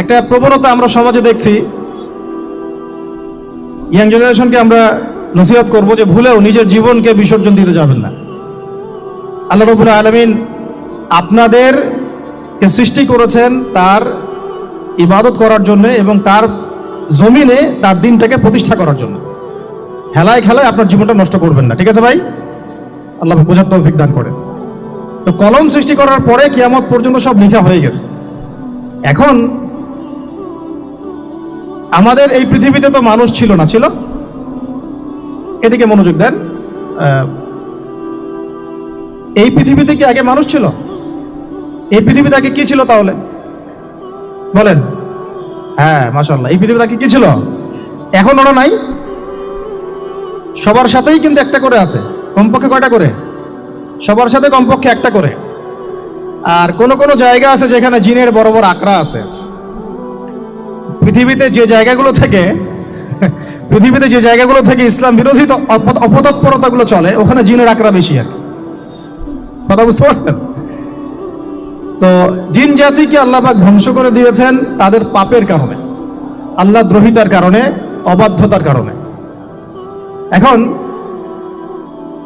একটা প্রবণতা আমরা সমাজে দেখছি। ইয়াং জেনারেশনকে আমরা নসিহত করব যে ভুলেও নিজের জীবনকে বিসর্জন দিতে যাবেন না। আল্লাহ রবুল্লাহ আলমিন আপনাদের সৃষ্টি করেছেন তার ইবাদত করার জন্য এবং তার জমিনে তার দিনটাকে প্রতিষ্ঠা করার জন্য। হেলায় খেলায় আপনার জীবনটা নষ্ট করবেন না, ঠিক আছে ভাই? আল্লাহ বোঝার তৌফিক দান করেন। তো কলম সৃষ্টি করার পরে কিয়ামত পর্যন্ত সব লেখা হয়ে গেছে। এখন আমাদের এই পৃথিবীতে তো মানুষ ছিল না, ছিল? এদিকে মনোযোগ দেন। এই পৃথিবীতে কি আগে মানুষ ছিল? এই পৃথিবীতে আগে কি ছিল তাহলে? বলেন। হ্যাঁ মাশাল্লাহ এই পৃথিবীতে আগে কি ছিল? এখন ওরা নাই। সবার সাথেই কিন্তু একটা করে আছে। কমপক্ষে কয়টা করে? সবার সাথে কমপক্ষে একটা করে। আর কোন কোন জায়গা আছে যেখানে জিনের বড় বড় আকড়া আছে। পৃথিবীতে যে জায়গাগুলো থেকে, পৃথিবীতে যে জায়গাগুলো থেকে ইসলাম বিরোধী অপতৎপরতাগুলো চলে, ওখানে জিনের আকড়া বেশি আর কথা বুঝতে পারছেন? তো জিন জাতিকে আল্লাহ পাক ধ্বংস করে দিয়েছেন তাদের পাপের কারণে, আল্লাহ দ্রোহিতার কারণে, অবাধ্যতার কারণে। এখন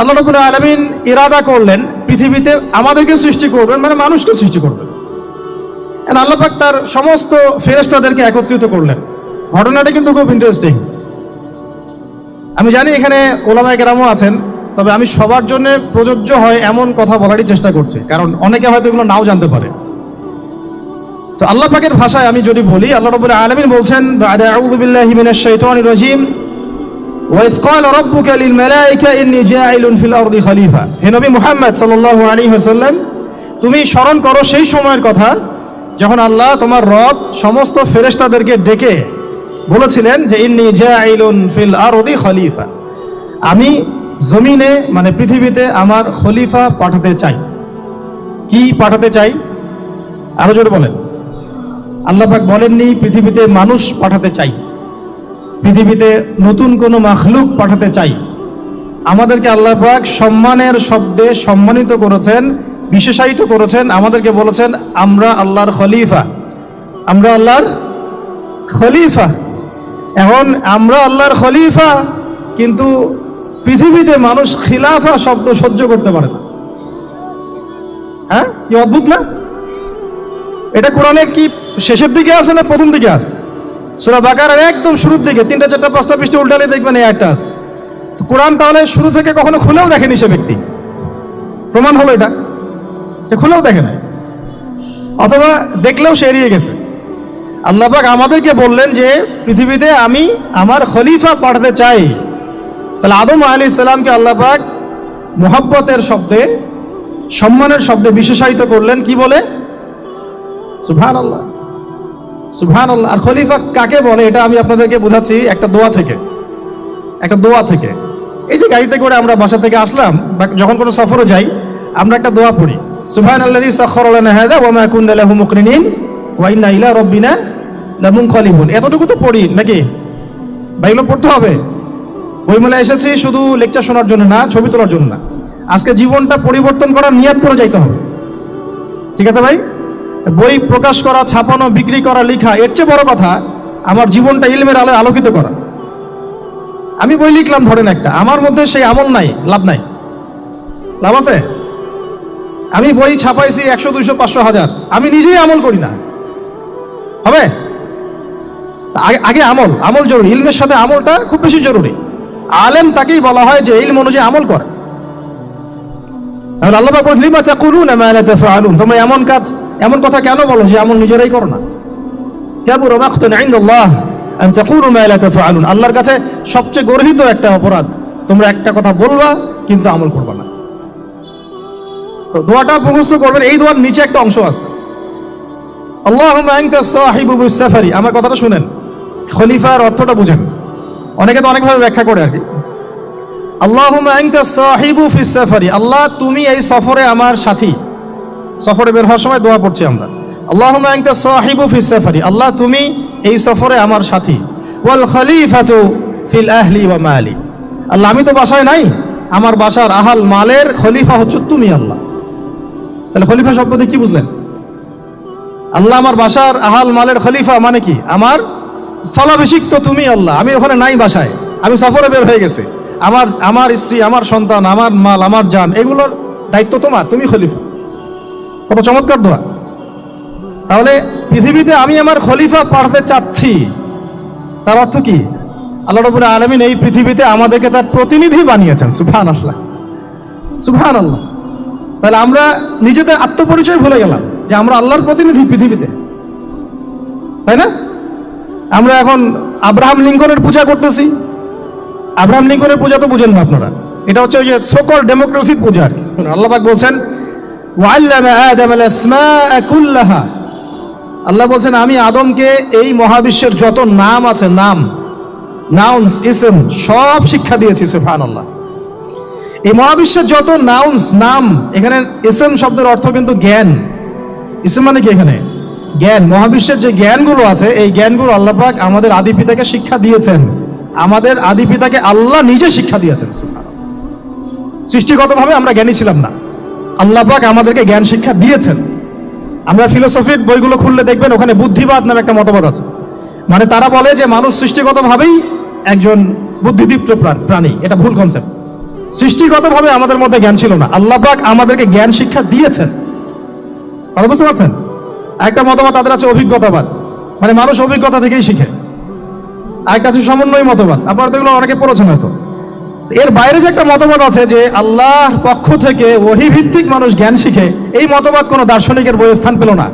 আল্লাহ আলমিন ইরাদা করলেন পৃথিবীতে আমাদেরকে সৃষ্টি করবেন মানে মানুষকে সৃষ্টি করবেন। And আল্লাহ পাক তার সমস্ত ফেরেস্তাদেরকে একত্রিত করলেন ঘটনাটা কিন্তু খুব ইন্টারেস্টিং আমি জানি এখানে ওলামায় কেরামও আছেন তবে আমি সবার জন্য প্রযোজ্য হয় এমন কথা বলারই চেষ্টা করছি কারণ অনেকে হয়তো এগুলো নাও জানতে পারে তো আল্লাহ পাকের ভাষায় আমি যদি বলি আল্লাহ রবুল্লাহ আলমিন বলছেন বাদা আউযু বিল্লাহি মিনাশ শাইতানির রাজিম وإذ قال ربك للملائكة إني جاعل في الأرض خليفة হে নবী মুহাম্মদ সাল্লাল্লাহু আলাইহি ওয়াসাল্লাম তুমি স্মরণ করো সেই সময়ের কথা যখন আল্লাহ তোমার রব সমস্ত ফেরেশতাদেরকে ডেকে বলেছিলেন যে, ইন্নি জাইলুন ফিল আরদি খলিফা, আমি জমিনে মানে পৃথিবীতে আমার খলিফা পাঠাতে চাই। কি পাঠাতে চাই? আরও জোরে বলেন। আল্লাহ পাক বলেননি, পৃথিবীতে মানুষ পাঠাতে চাই। পৃথিবীতে নতুন কোনো মাখলুক পাঠাতে চাই। আমাদেরকে আল্লাহ পাক সম্মানের শব্দে সম্মানিত করেছেন বিশেষায়িত করেছেন, আমাদেরকে বলেছেন, আমরা আল্লাহর খলিফা। আমরা আল্লাহর খলিফা। এখন, আমরা আল্লাহর খলিফা? কিন্তু পৃথিবীতে মানুষ খিলাফা শব্দ সহ্য করতে পারে না। হ্যাঁ? কি অদ্ভুত না? এটা কোরআনের কি শেষের দিকে আছে না প্রথম দিকে আছে? সুরা বাকারের একদম শুরুর দিকে, তিনটা, চারটা, পাঁচটা পৃষ্ঠে উল্টালে দেখবেন এই একটা আছে। কোরআন তাহলে শুরু থেকে কখনো খুলেও দেখেনি সে ব্যক্তি। প্রমাণ হলো এটা। খুলেও দেখে না অথবা দেখলেও সে এড়িয়ে গেছে। আল্লাপাক আমাদেরকে বললেন যে, পৃথিবীতে আমি আমার খলিফা পাঠাতে চাই। তাহলে আদম আলী ইসলামকে আল্লাপাক মোহাব্বতের শব্দে, সম্মানের শব্দে বিশেষায়িত করলেন। কি বলে? সুভান আল্লাহ সুভান আল্লাহ আর খলিফা কাকে বলে, এটা আমি আপনাদেরকে বোঝাচ্ছি একটা দোয়া থেকে। একটা দোয়া থেকে। এই যে গাড়িতে করে আমরা বাসা থেকে আসলাম, বা যখন কোনো সফরে যাই, আমরা একটা দোয়া পড়ি। সুবহান আল্লাযী সাখখারা লানা হাযা ওয়া মা কুননা লাহু মুকরিনিন ওয়া ইন্না ইলা রাব্বিনা লামুনকালিবুন। এতটুকু তো পড়ি, নাকি? এগুলো পড়তে হবে। বইমেলা এসেছি শুধু লেকচার শোনার জন্য না, ছবি তোলার জন্য না। আজকে জীবনটা পরিবর্তন করার নিয়াত করে যাইতে হবে। ঠিক আছে ভাই? বই প্রকাশ করা, ছাপানো, বিক্রি করা, লেখা, এর চেয়ে বড় কথা, আমার জীবনটা ইলমের আলোয় আলোকিত করা। আমি বই লিখলাম, ধরেন একটা। আমার মধ্যে সেই আমল নাই, লাভ নাই। লাভ আছে? আমি বই ছাপাইছি একশো, দুইশো, পাঁচশো হাজার। আমি নিজেই আমল করি না। হবে? আগে- আমল আমল জরুরি। ইলমের সাথে আমলটা খুব বেশি জরুরি। আলেম তাকেই বলা হয় যে ইলম অনুযায়ী আমল করে। আল্লাহ লিমা মা লা তোমরা এমন কাজ, এমন কথা কেন বলো যে আমল নিজেরাই করো না? আল্লাহর কাছে সবচেয়ে গর্হিত একটা অপরাধ। তোমরা একটা কথা বলবা, কিন্তু আমল করবা না। তো দোয়াটা মুখস্থ করবেন, এই দোয়ার নিচে একটা অংশ আছে। সাহিবু বিস-সাফারি। আমার কথাটা শুনেন। খলিফার অর্থটা বুঝেন। অনেকে তো অনেকভাবে ব্যাখ্যা করে আর কি। সাহিবু ফিস-সাফারি। আল্লাহ, তুমি এই সফরে আমার সাথী। সফরে বের হওয়ার সময় দোয়া পড়ছি আমরা। আনতা সাহিবু ফিস সাফারি আল্লাহ, তুমি এই সফরে আমার সাথী। ওয়াল খলিফাতু ফিল আহলি ওয়া মালি। আল্লাহ, আমি তো বাসায় নাই। আমার বাসার আহাল মালের খলিফা হচ্ছে তুমি আল্লাহ। তাহলে খলিফা শব্দ দিয়ে কি বুঝলেন? আল্লাহ আমার বাসার আহাল মালের খলিফা মানে কি? আমার স্থলাভিষিক্ত তুমি আল্লাহ। আমি ওখানে নাই বাসায়। আমি সফরে বের হয়ে গেছি। আমার আমার স্ত্রী, আমার সন্তান, আমার মাল, আমার জান, এগুলোর দায়িত্ব তোমার। তুমি খলিফা। কত চমৎকার দোয়া। তাহলে পৃথিবীতে আমি আমার খলিফা পাঠাতে চাচ্ছি। তার অর্থ কি? আল্লাহ রবুল আলমিন এই পৃথিবীতে আমাদেরকে তার প্রতিনিধি বানিয়েছেন। সুফান আল্লাহ সুফান আল্লাহ তাহলে আমরা নিজেদের আত্মপরিচয় ভুলে গেলাম যে আমরা আল্লাহর প্রতিনিধি পৃথিবীতে। তাই না? আমরা এখন আব্রাহাম লিঙ্কনের পূজা করতেছি। আব্রাহাম লিঙ্কনের পূজা তো বুঝেন না আপনারা। এটা হচ্ছে ওই যে সকল ডেমোক্রেসির পূজা আর কি। আল্লাহবাক বলছেন আল্লাহ বলছেন, আমি আদমকে এই মহাবিশ্বের যত নাম আছে, নাম নাউন্স ইসম সব শিক্ষা দিয়েছি সুফান আল্লাহ এই মহাবিশ্বের যত নাউন্স নাম, এখানে ইসম শব্দের অর্থ কিন্তু জ্ঞান। ইসম মানে কি এখানে? জ্ঞান। মহাবিশ্বের যে জ্ঞানগুলো আছে, এই জ্ঞানগুলো আল্লাহ আমাদের আদি পিতাকে শিক্ষা দিয়েছেন। আমাদের আদি পিতাকে আল্লাহ নিজে শিক্ষা দিয়েছেন। সৃষ্টিগতভাবে আমরা জ্ঞানী ছিলাম না। আল্লাহ পাক আমাদেরকে জ্ঞান শিক্ষা দিয়েছেন। আমরা ফিলোসফির বইগুলো খুললে দেখবেন ওখানে বুদ্ধিবাদ নামে একটা মতবাদ আছে। মানে তারা বলে যে মানুষ সৃষ্টিগতভাবেই একজন বুদ্ধিদীপ্ত প্রা- প্রাণী। এটা ভুল কনসেপ্ট সৃষ্টিগতভাবে আমাদের মধ্যে জ্ঞান ছিল না। আল্লাহ পাক আমাদেরকে জ্ঞান শিক্ষা দিয়েছেন। কথা বুঝতে পারছেন? একটা মতবাদ তাদের আছে অভিজ্ঞতাবাদ। মানে মানুষ অভিজ্ঞতা থেকেই শিখে। আরেকটা আছে সমন্বয় মতবাদ। আপনারা তো এগুলো অনেকে পড়েছেন হয়তো। এর বাইরে যে একটা মতবাদ আছে যে আল্লাহ পক্ষ থেকে ভিত্তিক মানুষ জ্ঞান শিখে, এই মতবাদ কোনো দার্শনিকের বইয়ে স্থান পেল না।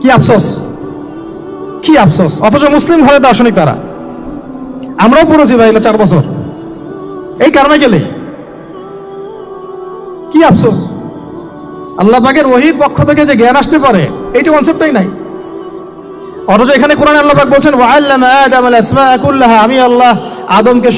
কি আফসোস? কি আফসোস? অথচ মুসলিম ঘরে দার্শনিক তারা। আমরাও পড়েছি ভাই চার বছর। এই কারণে গেলে কি আফসোস? আল্লাহ পাকের ওহির পক্ষ থেকে যে জ্ঞান আসতে পারে, এইটা কনসেপ্টটাই নাই। অথচ এখানে কোরআন আল্লাহ পাক বলছেন আমি আল্লাহ আদমকে